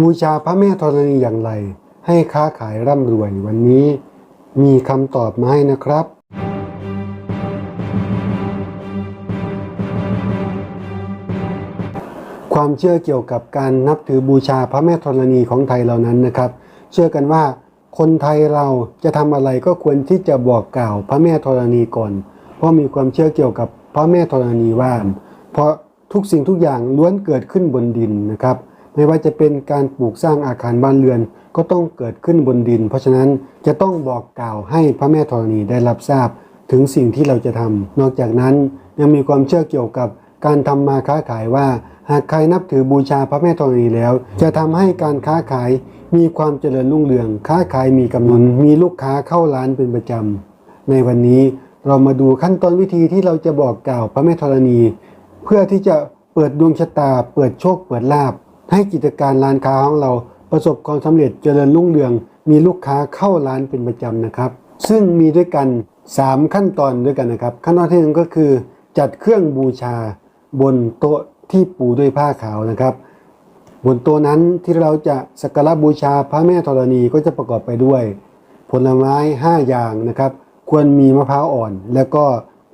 บูชาพระแม่ธรณีอย่างไร ให้ค้าขายร่ำรวยวันนี้ มีคำตอบมาให้นะครับ ความเชื่อเกี่ยวกับการนับถือบูชาพระแม่ธรณีของไทยเหล่านั้นนะครับ เชื่อกันว่าคนไทยเราจะทำอะไรก็ควรที่จะบอกกล่าวพระแม่ธรณีก่อน เพราะมีความเชื่อเกี่ยวกับพระแม่ธรณีว่าเพราะทุกสิ่งทุกอย่างล้วนเกิดขึ้นบนดินนะครับ ไม่ว่าจะเป็นการปลูกสร้างอาคารบ้านเรือน ก็ต้องเกิดขึ้นบนดิน เพราะฉะนั้นจะต้องบอกกล่าวให้พระแม่ธรณีได้รับทราบ ถึงสิ่งที่เราจะทำนอกจากนั้นยังมีความเชื่อเกี่ยวกับการทำมาค้าขายว่า หากใครนับถือบูชาพระแม่ธรณีแล้ว จะทำให้การค้าขายมีความเจริญรุ่งเรือง ค้าขายมีกำนนมีลูกค้าเข้าร้านเป็นประจำในวันนี้เรามาดูขั้นตอนวิธีที่เราจะบอกกล่าวพระแม่ธรณี เพื่อที่จะเปิดดวงชะตา เปิดโชคเปิดลาบ ให้กิจการร้านค้าของเราประสบความสำเร็จเจริญรุ่งเรือง มีลูกค้าเข้าร้านเป็นประจำนะครับ ซึ่งมีด้วยกัน 3 ขั้นตอนด้วยกันนะครับ ขั้นตอนที่หนึ่งก็คือ จัดเครื่องบูชาบนโต๊ะที่ปูด้วยผ้าขาวนะครับ บนโต๊ะนั้นที่เราจะสักการะบูชาพระแม่ธรณีก็จะประกอบไปด้วย ผลไม้ 5 อย่างนะครับ ควรมีมะพร้าวอ่อน แล้วก็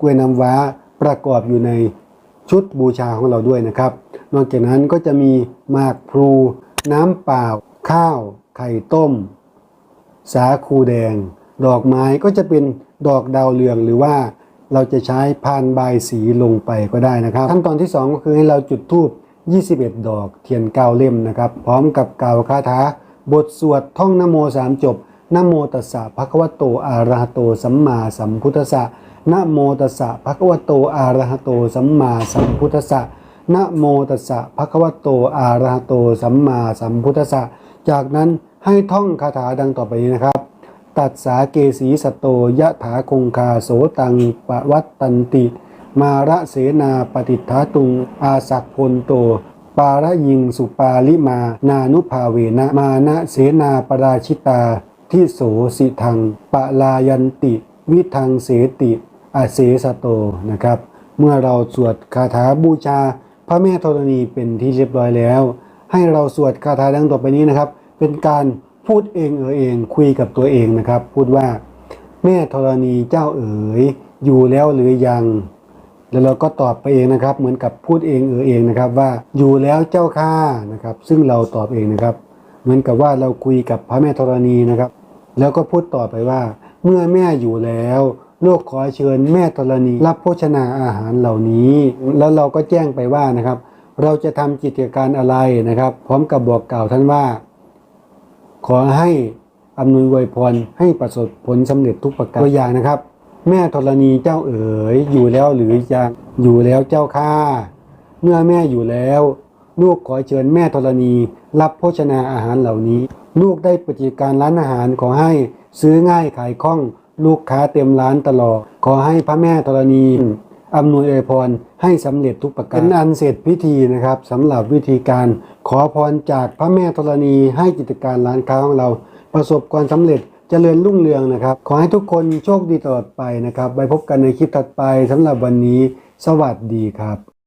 กล้วยน้ำว้าประกอบอยู่ใน ชุดบูชาของเราด้วยนะครับ นอกจากนั้นก็จะมีหมากพลู น้ำเปล่า ข้าว ไข่ต้ม สาคูแดง ดอกไม้ก็จะเป็นดอกดาวเรืองหรือว่าเราจะใช้พานใบสีลงไปก็ได้นะครับ ขั้นตอนที่ 2 ก็คือให้เราจุดธูป21 ดอกเทียนเกาเล่มนะครับ พร้อมกับกล่าวคาถาบทสวดท่องนโมสามจบ นะโมตัสสะภะคะวะโตอะระหะโตสัมมาสัมพุทธัสสะนะโมตัสสะภะคะวะโตอะระหะโตสัมมาสัมพุทธัสสะนะโมตัสสะภะคะวะโตอะระหะโตสัมมาสัมพุทธัสสะจากนั้นให้ท่องคาถาดังต่อไปนี้นะครับ ตัดสาเกสีสตโตยะถาคงคาโสตังปวัตตันติ มาระเสนาปฏิทาตุง อาสักพลโต ปาระยิงสุปาลิมา นานุภาเวนะมานะเสนาปราชิตา ทิโสสิทังปะลายันติ วิทังเสติอาเสสโตนะครับ เมื่อเราสวดคาถาบูชา พระแม่ธรณีเป็นที่เรียบร้อยแล้ว ให้เราสวดคาถาดังต่อไปนี้นะครับ เป็นการพูดเองเออเองคุยกับตัวเองนะครับ พูดว่า แม่ธรณีเจ้าเอ๋ยอยู่แล้วหรือยัง แล้วเราก็ตอบไปเองนะครับ เหมือนกับพูดเองเออเองนะครับว่าอยู่แล้วเจ้าข้านะครับ ซึ่งเราตอบเองนะครับ เหมือนกับว่าเราคุยกับพระแม่ธรณีนะครับ แล้วก็พูดต่อไปว่า เมื่อแม่อยู่แล้วลูกขอเชิญแม่ธรณี รับโภชนาอาหารเหล่านี้ แล้วเราก็แจ้งไปว่านะครับ เราจะทำกิจการอะไรนะครับ พร้อมกับบอกกล่าวท่านว่า ขอให้อำนวยวยพรให้ประสบผลสำเร็จทุกประการตัวอย่างนะครับ แม่ธรณีเจ้าเอ๋ยอยู่แล้วหรือยังอยู่แล้วเจ้าข้าเมื่อแม่อยู่แล้ว ลูกขอเชิญแม่ธรณี รับโภชนาอาหารเหล่านี้ ลูกได้ปฏิการร้านอาหารขอให้ซื้อง่ายขายคล่อง ลูกค้าเต็มร้านตลอด ขอให้พระแม่ธรณีอำนวยอวยพรให้สำเร็จทุกประการเป็นอันเสร็จพิธีนะครับสำหรับวิธีการขอพรจากพระแม่ธรณีให้กิจการร้านค้าของเรา ประสบความสำเร็จเจริญรุ่งเรืองนะครับ ขอให้ทุกคนโชคดีตลอดไปนะครับไว้พบกันในคลิปถัดไปสำหรับวันนี้ สวัสดีครับ